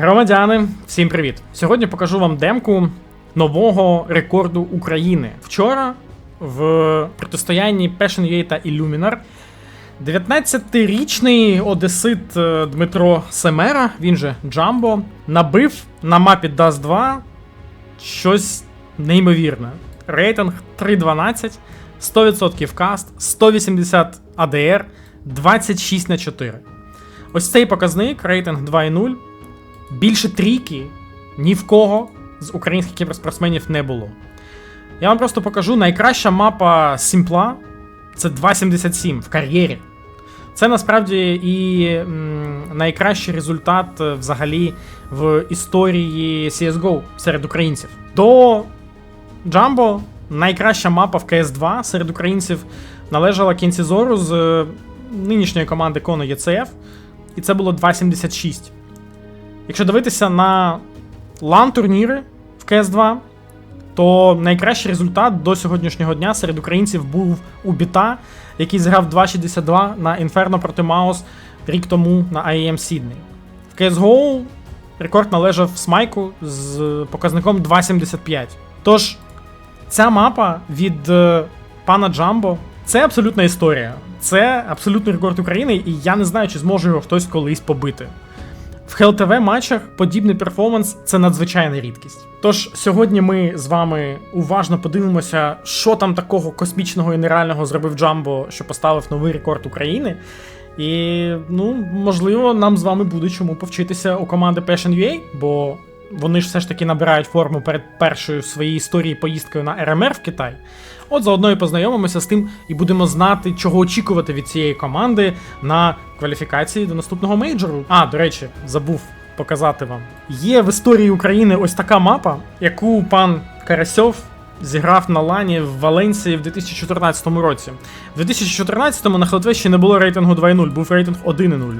Громадяни, всім привіт! Сьогодні покажу вам демку нового рекорду України. Вчора в протистоянні Passion.ua та Illuminar 19-річний одесит е, Дмитро Семера, він же Джамбо, набив на мапі Dust 2 щось неймовірне. Рейтинг 3.12, 100% каст, 180 ADR, 26 на 4. Ось цей показник, рейтинг 2.0, більше трійки ні в кого з українських кіберспортсменів не було. Я вам просто покажу найкраща мапа Сімпла це 2.77 в кар'єрі. Це насправді і м, найкращий результат взагалі в історії CSGO серед українців. До Джамбо найкраща мапа в CS2 серед українців належала кінці зору з е, нинішньої команди Коно ЄЦФ, і це було 2.76. Якщо дивитися на лан-турніри в CS2, то найкращий результат до сьогоднішнього дня серед українців був у Біта, який зіграв 2.62 на Inferno проти Маус рік тому на IEM Sydney. В CSGO рекорд належав Смайку з показником 2.75. Тож, ця мапа від е, пана Джамбо це абсолютна історія. Це абсолютний рекорд України, і я не знаю, чи зможе його хтось колись побити. В ХЛТВ матчах подібний перформанс це надзвичайна рідкість. Тож сьогодні ми з вами уважно подивимося, що там такого космічного і нереального зробив Джамбо, що поставив новий рекорд України. І, ну, можливо, нам з вами буде чому повчитися у команди Passion.ua, бо вони ж все ж таки набирають форму перед першою в своїй історії поїздкою на РМР в Китай. От заодно і познайомимося з тим і будемо знати, чого очікувати від цієї команди на кваліфікації до наступного мейджору. А, до речі, забув показати вам. Є в історії України ось така мапа, яку пан Карасьов зіграв на лані в Валенції в 2014 році. В 2014-му на ХЛТВ ще не було рейтингу 2.0, був рейтинг 1.0.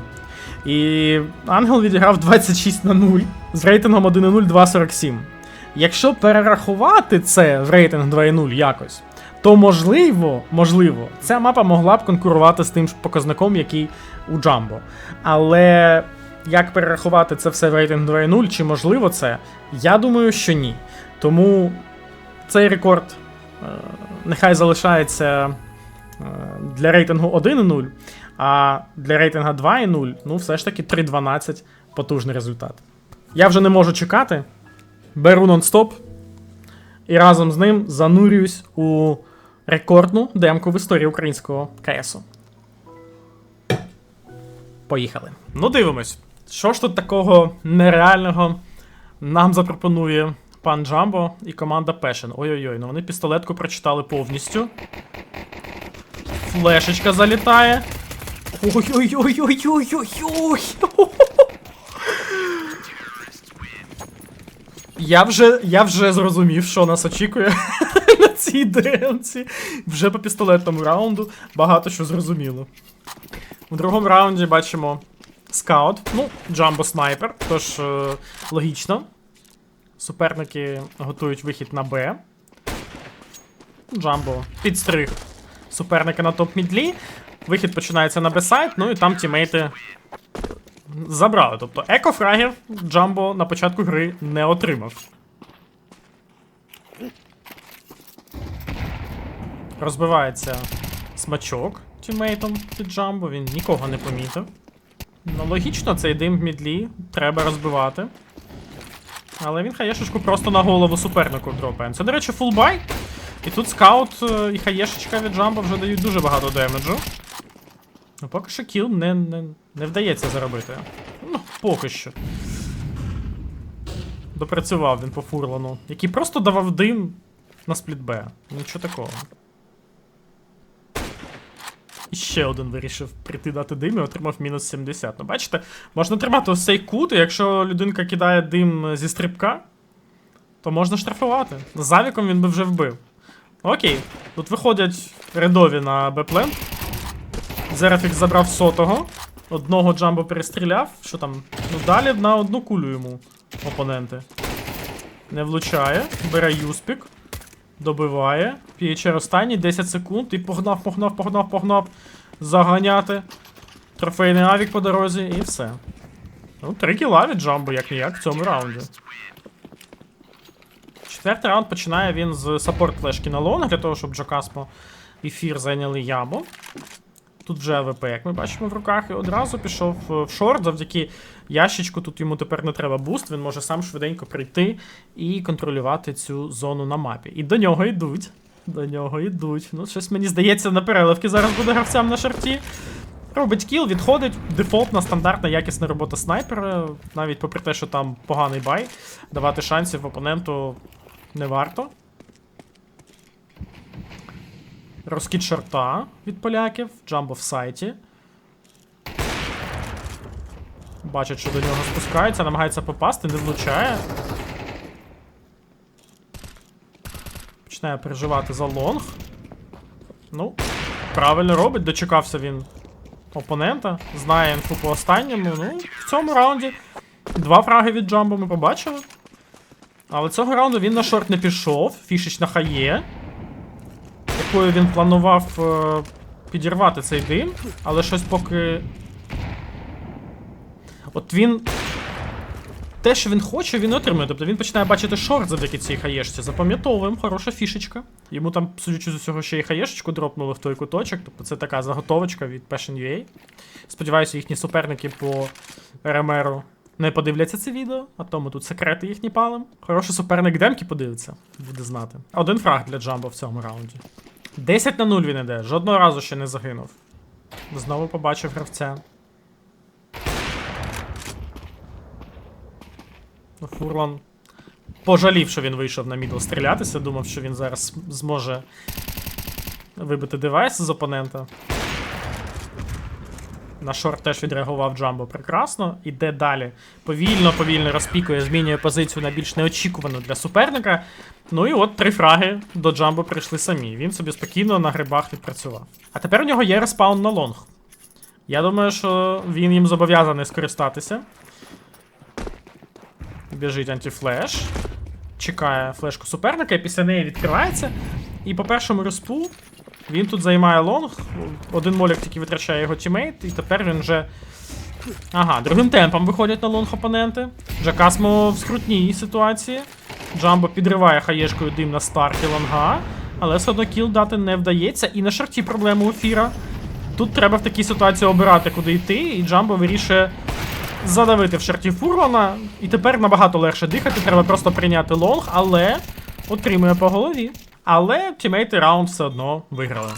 І Ангел відіграв 26 на 0 з рейтингом 1.0 2.47. Якщо перерахувати це в рейтинг 2.0 якось, то можливо, можливо, ця мапа могла б конкурувати з тим ж показником, який у Джамбо. Але як перерахувати це все в рейтинг 2.0, чи можливо це? Я думаю, що ні. Тому цей рекорд е, нехай залишається е, для рейтингу 1.0, а для рейтинга 2.0, ну, все ж таки 3.12 потужний результат. Я вже не можу чекати. Беру нон-стоп і разом з ним занурююсь у рекордну демку в історії українського КСу. Поїхали. Ну, дивимось. Що ж тут такого нереального нам запропонує пан Джамбо і команда Passion. Ой-ой-ой, ну вони пістолетку прочитали повністю. Флешечка залітає. Ой-ой-ой-ой-ой-ой-ой. Я вже, я вже зрозумів, що нас очікує цій демці. Вже по пістолетному раунду багато що зрозуміло. У другому раунді бачимо скаут, ну, джамбо снайпер, тож е, логічно. Суперники готують вихід на Б. Джамбо підстриг суперника на топ-мідлі. Вихід починається на Б-сайт, ну і там тімейти забрали. Тобто екофрагів Джамбо на початку гри не отримав. Розбивається смачок тімейтом під Джамбо, він нікого не помітив. Ну, логічно, цей дим в мідлі треба розбивати. Але він хаєшечку просто на голову супернику дропає. Це, до речі, фулбай. І тут скаут е, і хаєшечка від Джамбо вже дають дуже багато демеджу. Ну, поки що кіл не, не, не вдається заробити. Ну, поки що. Допрацював він по фурлану, який просто давав дим на спліт Б. Нічого такого. Ще один вирішив прийти дати дим і отримав мінус 70. Ну, бачите, можна тримати ось цей кут, і якщо людинка кидає дим зі стрибка, то можна штрафувати. З авіком він би вже вбив. Окей, тут виходять рядові на Б-плент. Зерафікс забрав сотого. Одного джамбо перестріляв. Що там? Ну далі на одну кулю йому опоненти. Не влучає. Бере юспік. Добиває. П'єчер останній, 10 секунд. І погнав, погнав, погнав, погнав. Заганяти. Трофейний авік по дорозі і все. Ну, три кіла від Джамбо, як ніяк, в цьому раунді. Четвертий раунд починає він з саппорт флешки на лонг, для того, щоб Джокаспо і Фір зайняли яму. Тут вже АВП, як ми бачимо в руках, і одразу пішов е, в шорт. Завдяки ящичку тут йому тепер не треба буст, він може сам швиденько прийти і контролювати цю зону на мапі. І до нього йдуть. До нього йдуть. Ну, щось мені здається, на переливки зараз буде гравцям на шарті. Робить кіл, відходить. Дефолтна, стандартна, якісна робота снайпера. Навіть попри те, що там поганий бай, давати шансів опоненту не варто. Розкид шорта від поляків, джамбо в сайті. Бачить, що до нього спускається, намагається попасти, не влучає. Починає переживати за лонг. Ну, правильно робить, дочекався він опонента, знає інфу по останньому. Ну, в цьому раунді два фраги від Джамбо ми побачили. Але цього раунду він на шорт не пішов, фішич на хає, якою він планував е, підірвати цей дим, але щось поки. От він. Те, що він хоче, він отримує. Тобто він починає бачити шорт завдяки цій хаєшці. Запам'ятовуємо, хороша фішечка. Йому там, судячи з усього, ще й хаєшечку дропнули в той куточок. Тобто це така заготовочка від Passion UA. Сподіваюся, їхні суперники по РМРу не подивляться це відео, а тому тут секрети їхні палим. Хороший суперник Демки подивиться, буде знати. Один фраг для Джамбо в цьому раунді. 10 на 0 він іде, жодного разу ще не загинув. Знову побачив гравця. Ну, Фурлан пожалів, що він вийшов на мідл стрілятися. Думав, що він зараз зможе вибити девайс з опонента. На шорт теж відреагував Джамбо прекрасно. Іде далі. Повільно, повільно розпікує, змінює позицію на більш неочікувану для суперника. Ну і от три фраги до Джамбо прийшли самі. Він собі спокійно на грибах відпрацював. А тепер у нього є респаун на лонг. Я думаю, що він їм зобов'язаний скористатися. Біжить антифлеш. Чекає флешку суперника, і після неї відкривається. І по першому респу він тут займає лонг. Один молік тільки витрачає його тімейт, і тепер він вже. Ага, другим темпом виходять на лонг опоненти. Джакасмо в скрутній ситуації. Джамбо підриває хаєшкою дим на старті лонга, але все одно кіл дати не вдається. І на шарті проблема у. Тут треба в такій ситуації обирати, куди йти, і Джамбо вирішує задавити в шарті фургона. І тепер набагато легше дихати, треба просто прийняти лонг, але отримує по голові. Але тімейти раунд все одно виграли.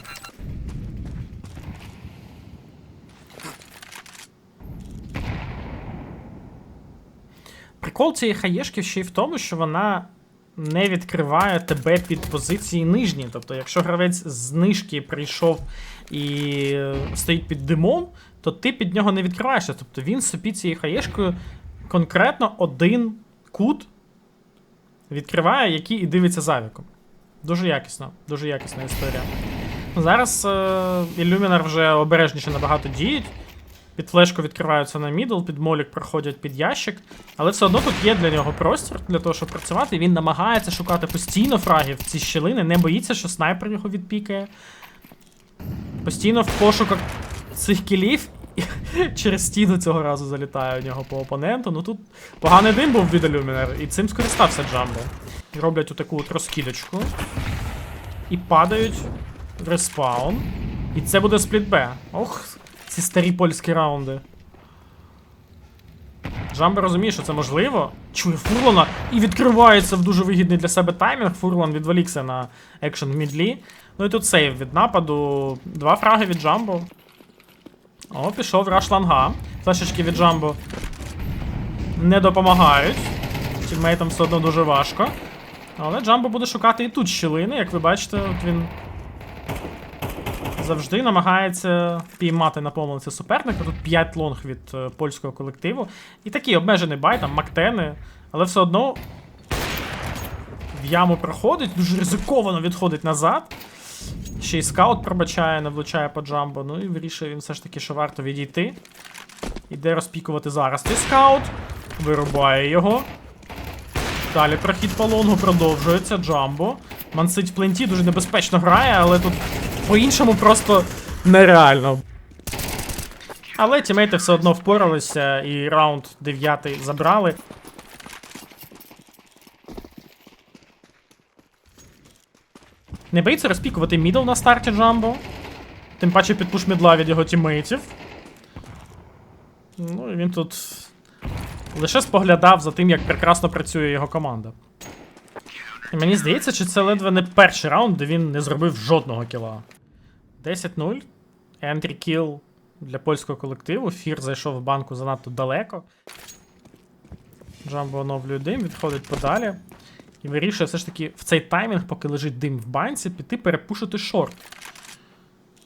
Прикол цієї хаєшки ще й в тому, що вона не відкриває тебе під позиції нижні. Тобто, якщо гравець з нижки прийшов і е, стоїть під димом, то ти під нього не відкриваєшся. Тобто він собі цією хаєшкою конкретно один кут відкриває, який і дивиться за віком. Дуже якісно, дуже якісна історія. Зараз е, Illuminar вже обережніше набагато діють. Під флешку відкриваються на мідл, під молік проходять під ящик. Але все одно тут є для нього простір для того, щоб працювати. Він намагається шукати постійно фрагів в ці щілини, не боїться, що снайпер його відпікає. Постійно в пошуках цих кілів. Через стіну цього разу залітає у нього по опоненту. Ну тут поганий дим був від Illuminar, і цим скористався Джамбо. Роблять отаку от розкидочку. І падають в респаун. І це буде спліт Б. Ох, ці старі польські раунди. Джамбо розуміє, що це можливо. Чує Фурлана і відкривається в дуже вигідний для себе таймінг. Фурлан відволікся на екшен в мідлі. Ну і тут сейв від нападу. Два фраги від Джамбо. О, пішов раш ланга. Флешечки від Джамбо не допомагають. Тіммейтам все одно дуже важко. Але Джамбо буде шукати і тут щілини, як ви бачите, от він завжди намагається піймати на помилці суперника. Тут 5 лонг від е, польського колективу. І такий обмежений бай, там мактени, але все одно в яму проходить, дуже ризиковано відходить назад. Ще й скаут пробачає, не влучає по джамбо. Ну і вирішує він все ж таки, що варто відійти. Іде розпікувати зараз цей скаут. Вирубає його. Далі прохід по лонгу продовжується. Джамбо. Мансить в пленті дуже небезпечно грає, але тут по-іншому просто нереально. Але тімейти все одно впоралися і раунд 9 забрали. Не боїться розпікувати мідл на старті Джамбо. Тим паче під пуш мідла від його тімейтів. Ну і він тут лише споглядав за тим, як прекрасно працює його команда. І мені здається, чи це ледве не перший раунд, де він не зробив жодного кіла. 10-0. Ентрі кіл для польського колективу. Фір зайшов в банку занадто далеко. Джамбо оновлює дим, відходить подалі. І вирішує все ж таки в цей таймінг, поки лежить дим в банці, піти перепушити шорт.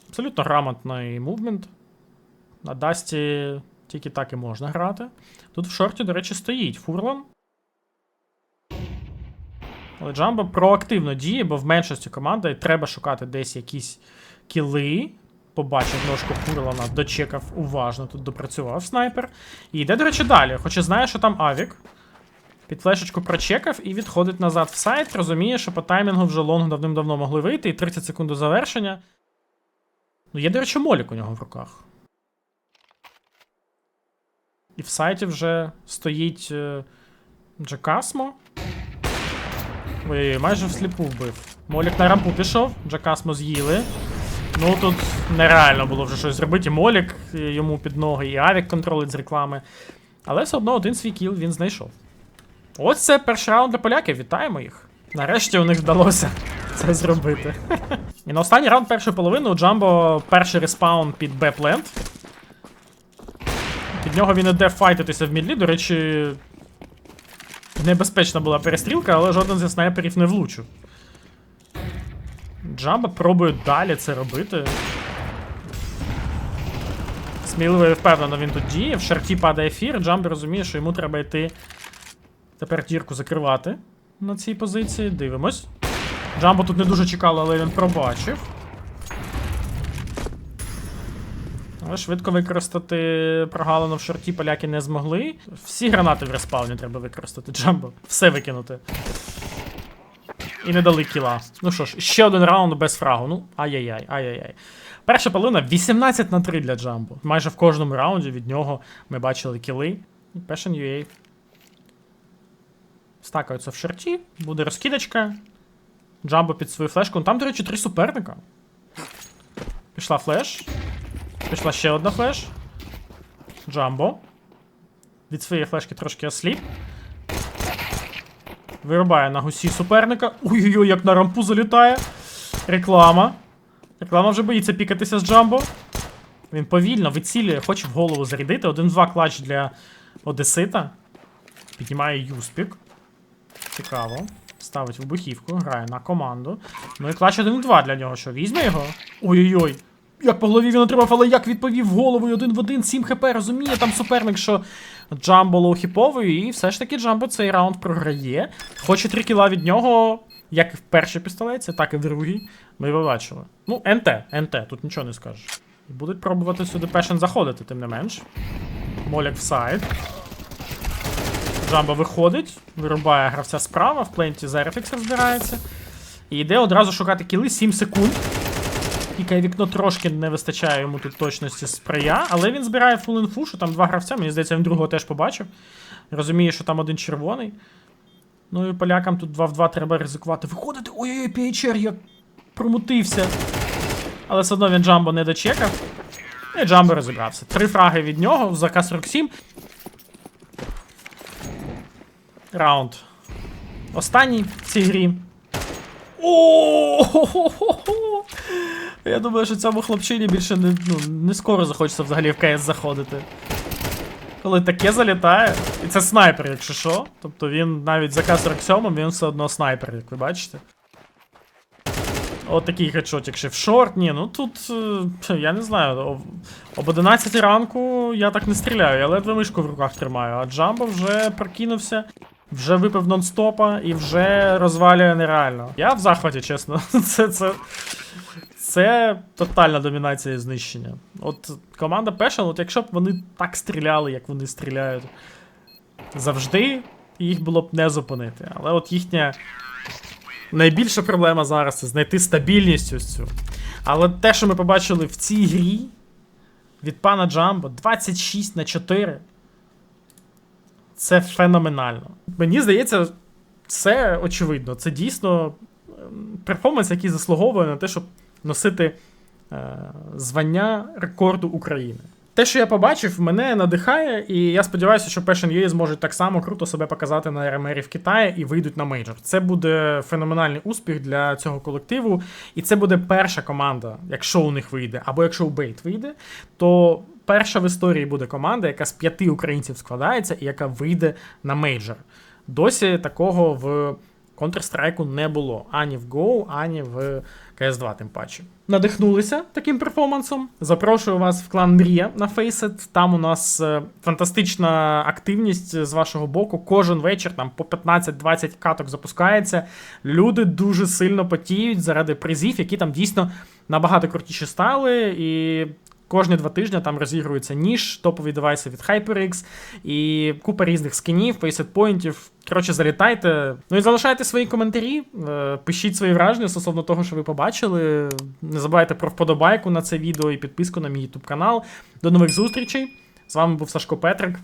Абсолютно грамотний мувмент. На Дасті тільки так і можна грати. Тут в шорті, до речі, стоїть Фурлан. Але Джамбо проактивно діє, бо в меншості команди треба шукати десь якісь кіли. Побачив ножку Фурлана, дочекав уважно, тут допрацював снайпер. І йде, до речі, далі. Хоча знає, що там Авік. Під флешечку прочекав і відходить назад в сайт. Розуміє, що по таймінгу вже лонг давним-давно могли вийти, і 30 секунд до завершення. Ну, є, до речі, молік у нього в руках. І в сайті вже стоїть е, Джакасмо. Ой, майже всліпу вбив. Молік на рампу пішов, Джакасмо з'їли. Ну тут нереально було вже щось зробити. І Молік е, йому під ноги, і Авік контролить з реклами. Але все одно один свій кіл він знайшов. Ось це перший раунд для поляків. Вітаємо їх. Нарешті у них вдалося це зробити. І на останній раунд першої половини у Джамбо перший респаун під Б-плент. Під нього він іде файтитися в мідлі. До речі, небезпечна була перестрілка, але жоден зі снайперів не влучив. Джамбо пробує далі це робити. Сміливо і впевнено він тут діє. В шарті падає ефір. Джамбо розуміє, що йому треба йти тепер дірку закривати на цій позиції. Дивимось. Джамбо тут не дуже чекало, але він пробачив. Але швидко використати прогалину в шорті поляки не змогли. Всі гранати в респауні треба використати, Джамбо. Все викинути. І не дали кіла. Ну що ж, ще один раунд без фрагу. Ну, ай-яй-яй, ай-яй-яй. Перша половина 18 на 3 для Джамбо. Майже в кожному раунді від нього ми бачили кіли. Passion UA. Стакаються в шорті, буде розкидочка. Джамбо під свою флешку. Ну, Там, до речі, три суперника. Пішла флеш. Пішла ще одна флеш. Джамбо. Від своєї флешки трошки осліп. Вирубає на гусі суперника. Ой-ой-ой, як на рампу залітає. Реклама. Реклама вже боїться пікатися з Джамбо. Він повільно вицілює, хоче в голову зарядити. Один-два клач для Одесита. Піднімає юспік. Цікаво. Ставить вибухівку, грає на команду. Ну і клач 1-2 для нього. Що, візьме його? Ой-ой-ой. Як по голові він отримав, але як відповів головою один в один, 7 хп, розуміє там суперник, що Джамбо лоухіповий, і все ж таки Джамбо цей раунд програє. Хоче 3 кіла від нього, як і в першій пістолеті, так і в другій. Ми побачили. Ну, НТ, НТ, тут нічого не скажеш. Будуть пробувати сюди пешен заходити, тим не менш. Моляк в сайд. Джамбо виходить, вирубає гравця справа, в пленті за рефіксер збирається. І йде одразу шукати кіли 7 секунд. Пікає вікно трошки не вистачає йому тут точності сприя, але він збирає фул інфу, що там два гравця, мені здається, він другого теж побачив. Розуміє, що там один червоний. Ну і полякам тут 2 в 2 треба ризикувати. Виходити. Ой-ой-ой, PHR, як промутився. Але все одно він Джамбо не дочекав. І Джамбо розібрався. Три фраги від нього, за К-47. Раунд. Останній в цій грі. О! Я думаю, що цьому хлопчині більше не, ну, не скоро захочеться взагалі в КС заходити. Коли таке залітає, і це снайпер, якщо що. Тобто він навіть за К-47 він все одно снайпер, як ви бачите. От такий хедшотик ще в шорт. Ні, ну тут. е, Я не знаю. Об, об 11 ранку я так не стріляю, я ледве мишку в руках тримаю, а Джамбо вже прокинувся. Вже випив нон-стопа і вже розвалює нереально. Я в захваті, чесно. Це, це, це тотальна домінація і знищення. От команда Passion, от якщо б вони так стріляли, як вони стріляють завжди, їх було б не зупинити. Але от їхня найбільша проблема зараз це знайти стабільність ось цю. Але те, що ми побачили в цій грі, від пана Джамбо 26 на 4. Це феноменально. Мені здається, це очевидно. Це дійсно ем, перформанс, який заслуговує на те, щоб носити е, звання рекорду України. Те, що я побачив, мене надихає, і я сподіваюся, що Passion UA зможуть так само круто себе показати на РМРі в Китаї і вийдуть на мейджор. Це буде феноменальний успіх для цього колективу, і це буде перша команда, якщо у них вийде, або якщо у Бейт вийде, то перша в історії буде команда, яка з п'яти українців складається і яка вийде на мейджор. Досі такого в Counter-Strike не було ані в Go, ані в CS2, тим паче. Надихнулися таким перформансом. Запрошую вас в клан Мрія на Faceit. Там у нас е, фантастична активність з вашого боку. Кожен вечір там по 15-20 каток запускається. Люди дуже сильно потіють заради призів, які там дійсно набагато крутіші стали. І Кожні два тижні там розігрується ніж, топові девайси від HyperX і купа різних скінів, фейсетпоінтів. Коротше, залітайте. Ну і залишайте свої коментарі, е, пишіть свої враження стосовно того, що ви побачили. Не забувайте про вподобайку на це відео і підписку на мій YouTube канал. До нових зустрічей. З вами був Сашко Петрик.